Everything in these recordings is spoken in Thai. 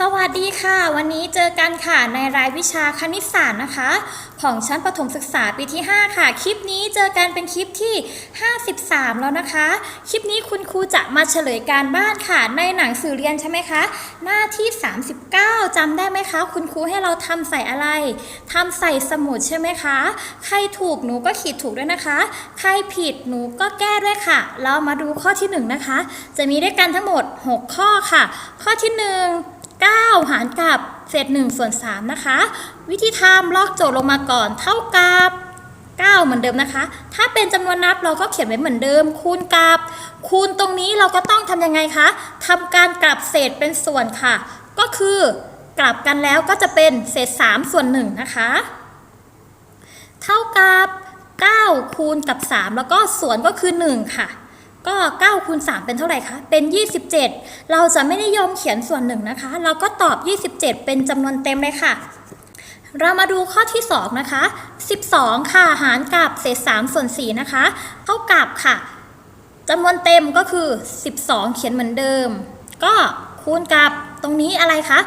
สวัสดีค่ะ วันนี้เจอกันค่ะในรายวิชาคณิตศาสตร์นะคะ ของชั้นประถมศึกษาปีที่ 5 ค่ะ คลิปนี้เจอกันเป็นคลิปที่ 53 แล้วนะคะ คลิปนี้คุณครูจะมาเฉลยการบ้านค่ะ ในหนังสือเรียนใช่ไหมคะ หน้าที่ 39จำได้ไหมคะ คุณครูให้เราทำใส่อะไรทำใส่สมุดใช่ไหมคะ ใครถูกหนูก็ขีดถูกด้วยนะคะ ใครผิดหนูก็แก้ด้วยค่ะ เรามาดูข้อที่ 1 นะคะ จะมีด้วยกันทั้งหมด 6 ข้อค่ะ ข้อที่ 1 9 หารกับเศษ1ส่วน3นะคะ วิธีทำลอกโจทย์ลงมาก่อนเท่ากับ 9 เหมือนเดิมนะคะ ถ้าเป็นจำนวนนับเราก็เขียนไว้เหมือนเดิม คูณกับ คูณตรงนี้เราก็ต้องทำยังไงคะทำการกลับเศษเป็นส่วนค่ะ ก็คือกลับกันแล้วก็จะเป็นเศษ 3 ส่วน1นะคะ เท่ากับ 9 คูณกับ 3 แล้วก็ส่วนก็คือ 1 ค่ะ ก็9คูณ3เป็นเท่าไหร่คะ เป็น 27 เราจะไม่นิยมเขียนส่วนหนึ่งนะคะ เราก็ตอบ 27 เป็นจำนวนเต็มเลยค่ะ เรามาดูข้อที่ 2 นะคะ 12 ค่ะ หารกับเศษ3ส่วน4นะคะ เท่ากับค่ะจำนวนเต็มก็คือ 12 เขียนเหมือนเดิม ก็คูณกับตรงนี้อะไรคะ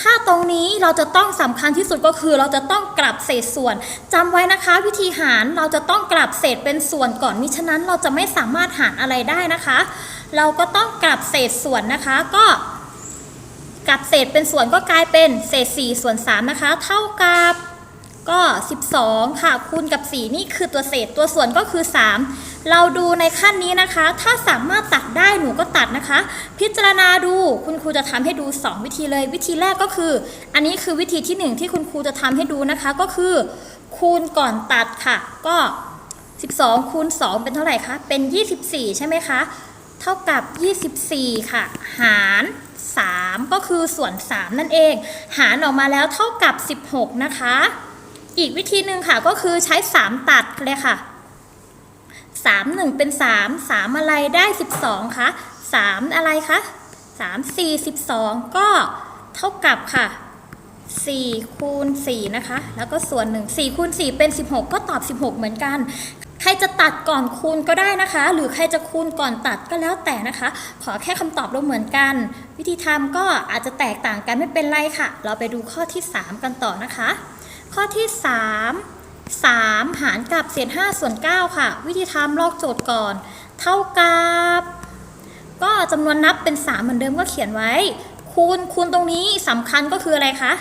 ถ้าตรงนี้เราจะต้องสำคัญที่สุดก็คือเราจะต้องกลับเศษส่วนจำไว้นะคะวิธีหารเราจะต้องกลับเศษเป็นส่วนก่อนมิฉะนั้นเราจะไม่สามารถหารอะไรได้นะคะ เราก็ต้องกลับเศษส่วนนะคะก็กลับเศษเป็นส่วนก็กลายเป็นเศษ4ส่วน3นะคะ เท่ากับก็ 12 ค่ะคูณกับ 4 นี่คือตัวเศษตัวส่วนก็คือ 3 เราดูในขั้นนี้นะคะ ถ้าสามารถตัดได้หนูก็ตัดนะคะ พิจารณาดูคุณครูจะทำให้ดู 2 วิธีเลย วิธีแรกก็คือ อันนี้คือวิธีที่ 1 ที่คุณครูจะทำให้ดูนะคะก็คือ คูณก่อนตัดค่ะ ก็ 12คูณ2เป็นเท่าไหร่คะเป็น 24 ใช่ไหมคะ เท่ากับ 24 ค่ะ หาร3ก็คือส่วน 3 นั่นเอง หารออกมาแล้วเท่ากับ 16 นะคะ อีกวิธีหนึ่งค่ะก็คือใช้ 3 ตัดเลยค่ะ 3 1เป็น3 3อะไรได้12คะ3อะไรคะ3 4 12ก็เท่ากับค่ะ4คูณ4นะคะ แล้วก็ส่วน1 4คูณ4เป็น16ก็ตอบ16เหมือนกัน ใครจะตัดก่อนคูณก็ได้นะคะ หรือใครจะคูณก่อนตัดก็แล้วแต่นะคะ ขอแค่คำตอบเราเหมือนกัน วิธีทำก็อาจจะแตกต่างกันไม่เป็นไรค่ะ เราไปดูข้อที่ 3 กันต่อนะคะ ข้อที่ 3 3 หารกับเศษ5ส่วน 9 ค่ะ วิธีทำลอกโจทย์ก่อน เท่ากับ ก็จำนวนนับเป็น 3 เหมือนเดิมก็เขียนไว้ คูณคูณตรงนี้สำคัญก็คืออะไรคะ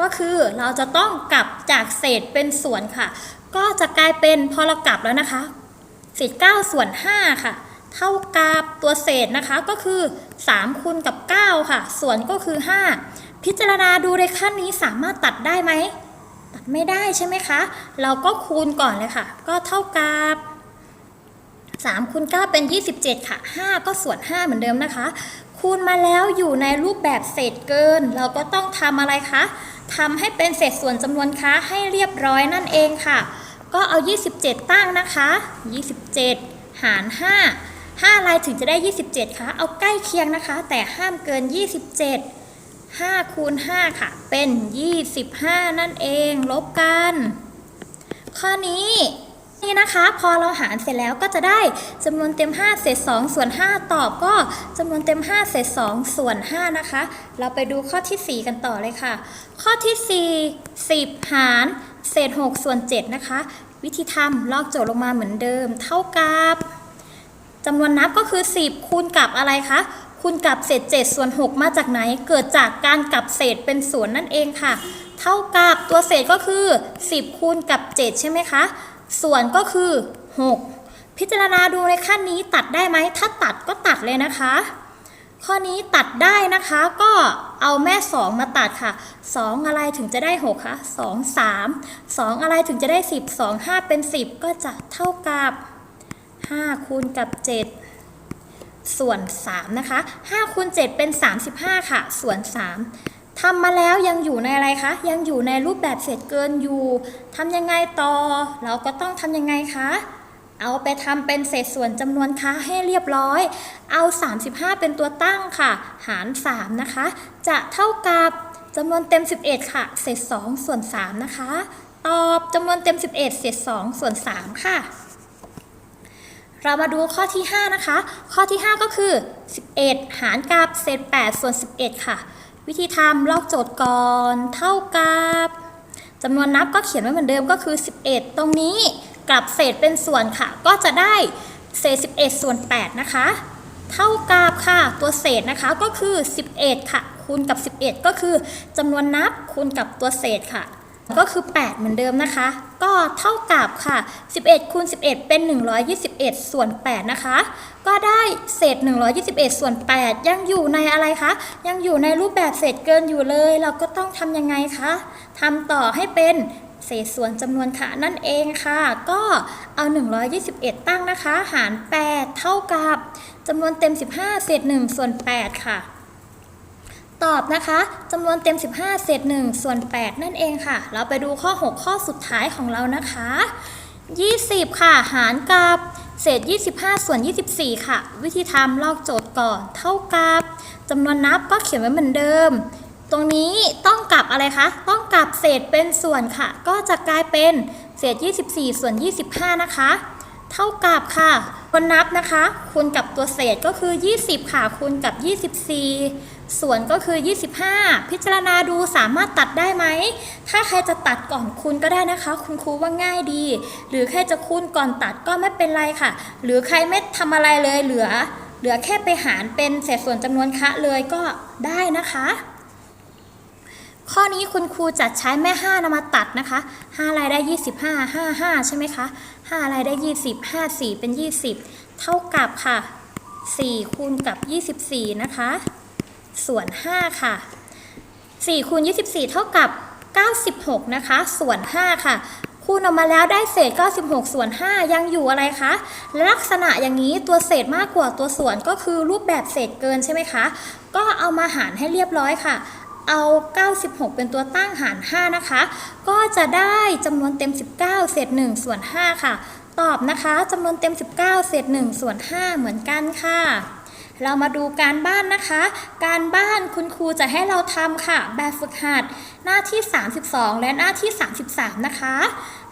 ก็คือเราจะต้องกลับจากเศษเป็นส่วนค่ะ ก็จะกลายเป็นพอเรากลับแล้วนะคะ เศษ 9 ส่วน 5 ค่ะ เท่ากับตัวเศษนะคะก็คือ3คูณกับ 9 ค่ะ ส่วนก็คือ 5 พิจารณาดูในขั้นนี้สามารถตัดได้ไหม ตัดไม่ได้ใช่ไหมคะ เราก็คูณก่อนเลยค่ะ ก็เท่ากับ3คูณ9เป็น 27 ค่ะ 5 ก็ส่วน 5 เหมือนเดิมนะคะ คูณมาแล้วอยู่ในรูปแบบเศษเกิน เราก็ต้องทำอะไรคะทำให้เป็นเศษส่วนจำนวนค้าให้เรียบร้อยนั่นเองค่ะ ก็เอา 27 ตั้งนะคะ 27 หาร 5 5อะไรถึงจะได้ 27 คะ เอาใกล้เคียงนะคะ แต่ห้ามเกิน 27 5คูณ5ค่ะ เป็น 25 นั่นเอง ลบกัน ข้อนี้นี่นะคะ พอเราหารเสร็จแล้วก็จะได้จำนวนเต็ม 5 เศษ 2 ส่วน 5 ตอบก็จำนวนเต็ม 5 เศษ 2 ส่วน 5 นะคะ เราไปดูข้อที่ 4 กันต่อเลยค่ะ ข้อที่ 4 10 หาร เศษ 6 ส่วน 7 นะคะ วิธีทำลอกโจทย์ลงมาเหมือนเดิม เท่ากับจำนวนนับก็คือ 10 คูณกับอะไรคะ คูณกับเศษ7ส่วน 6 มาจากไหน เกิดจากการกลับเศษเป็นส่วนนั่นเองค่ะ เท่ากับตัวเศษก็คือ 10 คูณกับ 7 ใช่ไหมคะ ส่วนก็คือ 6 พิจารณาดูในขั้นนี้ตัดได้ไหม ถ้าตัดก็ตัดเลยนะคะ ข้อนี้ตัดได้นะคะ ก็เอาแม่ 2 มาตัดค่ะ 2 อะไรถึงจะได้ 6คะ2 3 2 อะไรถึงจะได้ 10 2 5 เป็น 10 ก็จะเท่ากับ 5 คูณกับ 7 ส่วน 3 นะคะ5คูณ7เป็น 35 ค่ะ ส่วน 3ทำมาแล้วยังอยู่ในอะไรคะ ยังอยู่ในรูปแบบเศษเกินอยู่ทำยังไงต่อ เราก็ต้องทำยังไงคะ เอาไปทำเป็นเศษส่วนจำนวนค้าให้เรียบร้อย เอา 35 เป็นตัวตั้งค่ะ หาร 3 นะคะ จะเท่ากับจำนวนเต็ม 11 ค่ะ เศษ 2 ส่วน 3 นะคะ ตอบจำนวนเต็ม 11 เศษ 2 ส่วน 3 ค่ะ เรามาดูข้อที่ 5 นะคะ ข้อที่ 5 ก็คือ 11 หารกับเศษ 8 ส่วน 11 ค่ะ วิธีทำลอกโจทย์ก่อนเท่ากับจำนวนนับก็เขียนไว้เหมือนเดิมก็คือ 11 ตรงนี้กลับเศษเป็นส่วนค่ะ ก็จะได้เศษ 11 ส่วน 8 นะคะ เท่ากับค่ะ ตัวเศษนะคะก็คือ 11 ค่ะ คูณกับ 11 ก็คือจำนวนนับคูณกับตัวเศษค่ะ ก็คือ 8 เหมือนเดิมนะคะ ก็เท่ากับค่ะ 11คูณ11 เป็น 121 ส่วน 8 นะคะ ก็ได้เศษ 121 ส่วน 8 ยังอยู่ในอะไรคะ ยังอยู่ในรูปแบบเศษเกินอยู่เลย เราก็ต้องทำยังไงคะทำต่อให้เป็นเศษส่วนจำนวนค่ะนั่นเองค่ะ ก็เอา 121 ตั้งนะคะ หาร 8 เท่ากับจำนวนเต็ม 15 เศษ 1 ส่วน 8 ค่ะ ตอบนะคะจำนวนเต็ม 15 เศษ 1 ส่วน 8 นั่นเองค่ะ เราไปดูข้อ 6 ข้อสุดท้ายของเรานะคะ 20 ค่ะ หารกับเศษ 25 ส่วน 24 ค่ะ วิธีทำลอกโจทย์ก่อน เท่ากับจำนวนนับก็เขียนไว้เหมือนเดิม ตรงนี้ต้องกลับอะไรคะ ต้องกลับเศษเป็นส่วนค่ะ ก็จะกลายเป็นเศษ 24 ส่วน 25 นะคะ เท่ากับค่ะคนนับนะคะ คูณกับตัวเศษก็คือ 20 ค่ะ คูณกับ 24 ส่วนก็คือ 25 พิจารณาดูสามารถตัดได้ไหม ถ้าใครจะตัดก่อนคูณก็ได้นะคะ คุณครูว่าง่ายดี หรือใครจะคูณก่อนตัดก็ไม่เป็นไรค่ะ หรือใครไม่ทำอะไรเลยเหลือ เหลือแค่ไปหารเป็นเศษส่วนจำนวนคะเลยก็ได้นะคะ ข้อนี้คุณครูจัดใช้แม่5นำมาตัดนะคะ5อะไรได้ 25 5 5 ใช่ไหมคะ5อะไรได้ 20 5 4 เป็น 20 เท่ากับค่ะ 4 คูณกับ 24 นะคะ ส่วน 5 ค่ะ4คูณ24 เท่ากับ 96 นะคะ ส่วน 5 ค่ะ คูณออกมาแล้วได้เศษ 96 ส่วน 5 ยังอยู่อะไรคะ ลักษณะอย่างนี้ตัวเศษมากกว่าตัวส่วนก็คือรูปแบบเศษเกินใช่ไหมคะ ก็เอามาหารให้เรียบร้อยค่ะ เอา 96 เป็นตัวตั้งหาร 5 นะคะ ก็จะได้จำนวนเต็ม 19 เศษ 1 ส่วน 5 ค่ะ ตอบนะคะจำนวนเต็ม 19 เศษ 1 ส่วน 5 เหมือนกันค่ะ เรามาดูการบ้านนะคะ การบ้านคุณครูจะให้เราทำค่ะ แบบฝึกหัด หน้าที่ 32 และหน้าที่ 33 นะคะ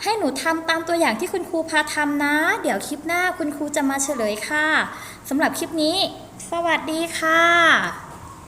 ให้หนูทำตามตัวอย่างที่คุณครูพาทำนะ เดี๋ยวคลิปหน้าคุณครูจะมาเฉลยค่ะสำหรับคลิปนี้ สวัสดีค่ะ